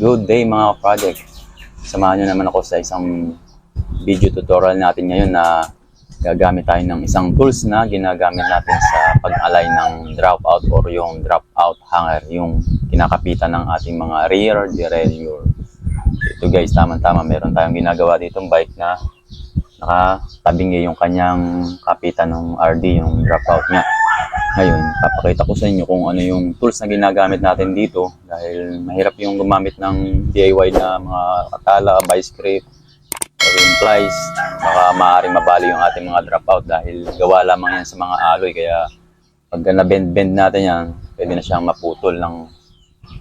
Good day mga project. Samahan nyo naman ako sa isang video tutorial natin ngayon na gagamit tayo ng isang tools na ginagamit natin sa pag-alay ng dropout or yung dropout hanger, yung kinakapitan ng ating mga rear derailleur. Ito guys, tama-tama, meron tayong ginagawa ditong bike na nakatabingi yung kanyang kapitan ng RD, yung dropout niya. Ngayon, papakita ko sa inyo kung ano yung tools na ginagamit natin dito dahil mahirap yung gumamit ng DIY na mga katala, vice grip, or yung plies. Baka maaaring mabali yung ating mga dropout dahil gawa lamang yan sa mga alloy kaya pag na-bend-bend natin yan, pwede na siyang maputol ng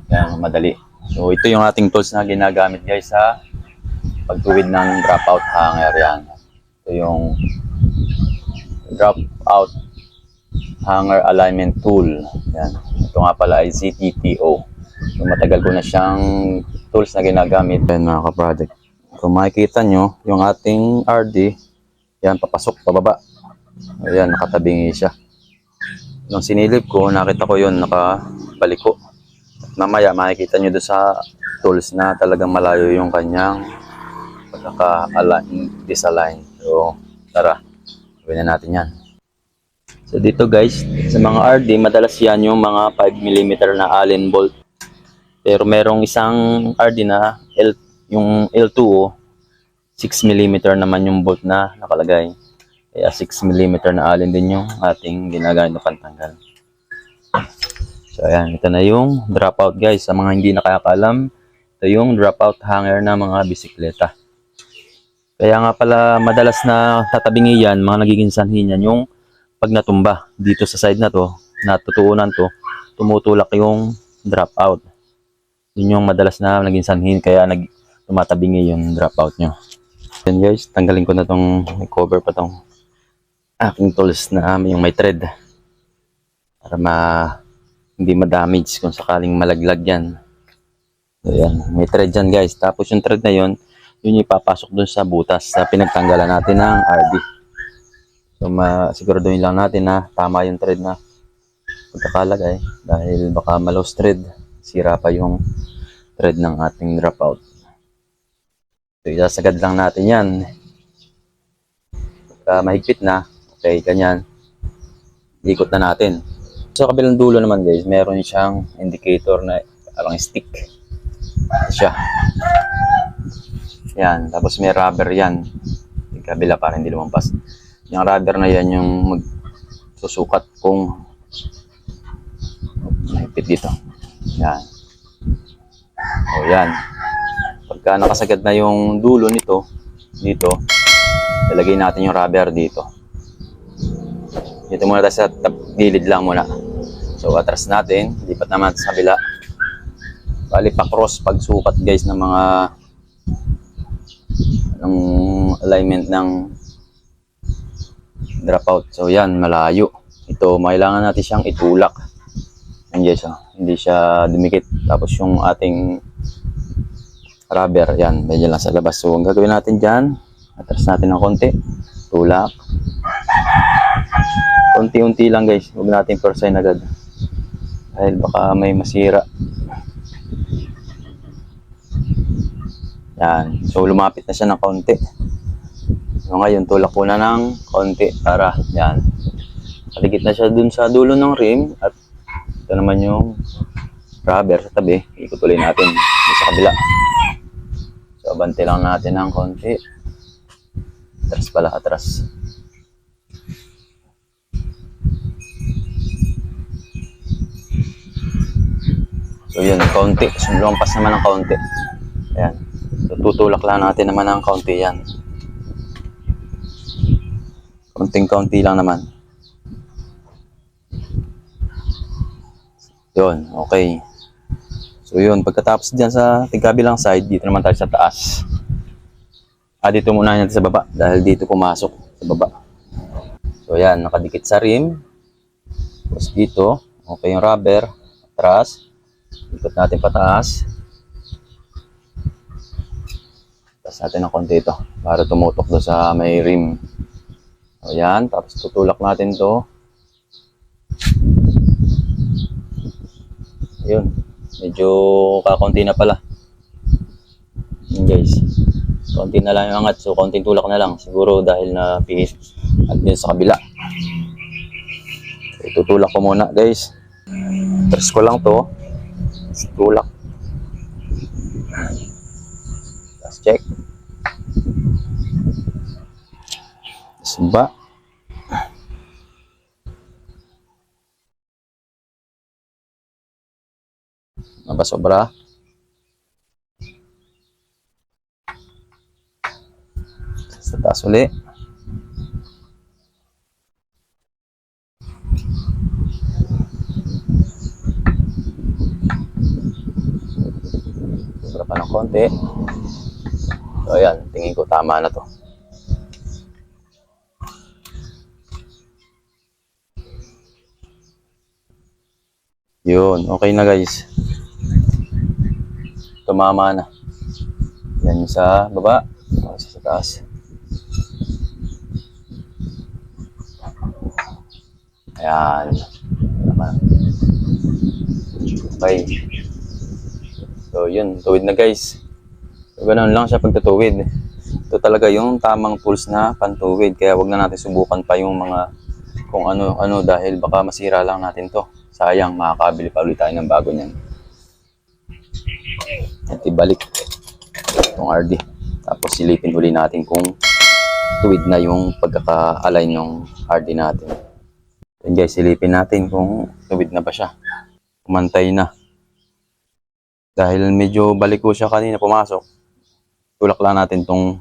yan, madali. So ito yung ating tools na ginagamit guys sa pagtuwid ng dropout hanger yan. Ito yung dropout hanger alignment tool. Yan. Ito nga pala ay ZTTO. So, matagal ko na siyang tools na ginagamit. Yan mga ka-project. Kung makikita nyo, yung ating RD, yan, papasok pababa. Ayan, nakatabingi siya. Nung sinilip ko, nakita ko yun, nakabaliko. At mamaya, makikita nyo doon sa tools na talagang malayo yung kanyang pagkaka-align, disalign. So, tara, gawin na natin yan. So dito guys, sa mga RD, madalas yan yung mga 5mm na Allen bolt. Pero merong isang RD na L, yung L2, 6mm naman yung bolt na nakalagay. Kaya 6mm na Allen din yung ating ginagamit na pantanggal. So ayan, ito na yung dropout guys. Sa mga hindi nakakalam, ito yung dropout hanger na mga bisikleta. Kaya nga pala madalas na tatabingi yan, mga nagiging sanhi niyan, yung pag natumba dito sa side na to, natutuunan to, tumutulak yung dropout. Yun yung madalas na naging sanhin kaya nag tumatabingi yung dropout nyo. Yan guys, tanggalin ko na tong cover pa tong aking tools na yung may thread para ma hindi ma-damage kung sakaling malaglag yan. So, yan, may thread dyan guys. Tapos yung thread na yun, yun yung ipapasok dun sa butas sa pinagtanggalan natin ng RD. So, masiguraduhin lang natin na tama yung thread na pagkakalagay dahil baka malos thread, sira pa yung thread ng ating dropout. So, isasagad lang natin yan. Pagka mahigpit na, okay, ganyan. Ikot na natin. Sa kabilang dulo naman guys, meron siyang indicator na parang stick. Ito siya. Yan, tapos may rubber yan. Yung kabila para hindi lumampas. Yung rubber na yan yung magsusukat kung mahigpit dito. Yan. O yan. Pagka nakasagad na yung dulo nito, dito, ilagay natin yung rubber dito. Dito muna tayo sa tap- gilid lang muna. So atras natin, lipat naman sa kabila. Bali pa cross pagsukat guys ng mga ng alignment ng dropout. So yan, malayo. Ito, kailangan natin siyang itulak. Nandiyan siya. Hindi siya dumikit. Tapos yung ating rubber, yan, medyo lang sa labas. So ang gagawin natin dyan, atras natin ng konti. Tulak. Unti-unti lang guys. Huwag natin persign agad. Dahil baka may masira. Yan. So lumapit na siya ng konti. So ngayon, tulak ko na ng konti para yan. Paligit na siya dun sa dulo ng rim at ito naman yung rubber sa tabi. Ikot ulit natin sa kabila. So abante lang natin ng konti. Atras pala, atras. So yun, konti. So lumampas naman ng konti. Ayan. So tutulak lang natin naman ng konti yan. Konting-konti lang naman. Yun, okay. So yun, pagkatapos dyan sa tigkabilang side, dito naman tayo sa taas. Ah, dito muna natin sa baba dahil dito pumasok sa baba. So yan, nakadikit sa rim. Tapos dito, okay yung rubber, atras. Ikot natin pataas. Tapos natin ng konti ito para tumutok doon sa may rim. O yan, tapos tutulak natin to. Ayun, medyo kakunti na pala. Yun guys. Konti na lang yung angat. So, konting tulak na lang. Siguro dahil na pihit at yun sa kabila. So, itutulak ko muna guys. Press ko lang to. Tulak. Tapos check. Tapos ba? Maba sobra. Sa taas uli. Sobra pa ng konti. So ayan, tingin ko tama na to. Yun, okay na guys. Tumama na. Yan sa baba. Tapos sa taas. Ayan. Okay. So yun, tuwid na guys. So ganun lang siya pagtutuwid. Ito talaga yung tamang tools na pantuwid. Kaya wag na natin subukan pa yung mga kung ano-ano dahil baka masira lang natin to. Sayang, makakabili pa ulit tayo ng bago niyan. At ibalik itong RD. Tapos silipin uli natin kung tuwid na yung pagkaka-align ng RD natin. Then guys, silipin natin kung tuwid na ba siya. Kumantay na. Dahil medyo baliko siya kanina pumasok. Tulak lang natin tong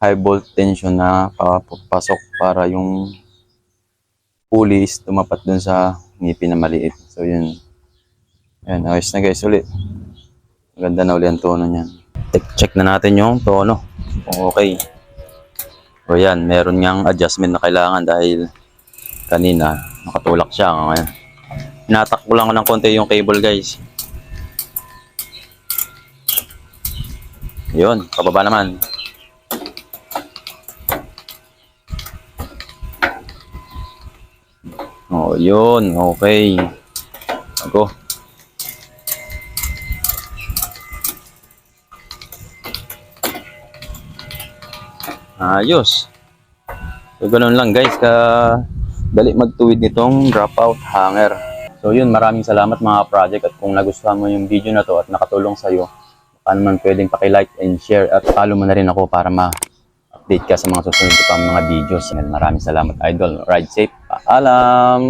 high volt tension na papasok para yung pulleys tumapat dun sa ngipin na maliit. So yun. Ayan, ayos na guys ulit. Maganda na uli ang tono niyan. Check, na natin yung tono. Okay. O yan, meron niyang adjustment na kailangan dahil kanina nakatulak siya. Ngayon, Hinatak ko lang ng konti yung cable guys. Yun, pababa naman. Yun. Okay. Ako. Ayos. So, ganun lang guys. Ka dali magtuwid nitong dropout hanger. So, yun. Maraming salamat mga project. At kung nagustuhan mo yung video na to at nakatulong sa'yo, baka naman pwedeng paki-like and share at follow mo na rin ako para ma-update ka sa mga susunod pang mga videos. Maraming salamat idol. Ride safe. Paalam!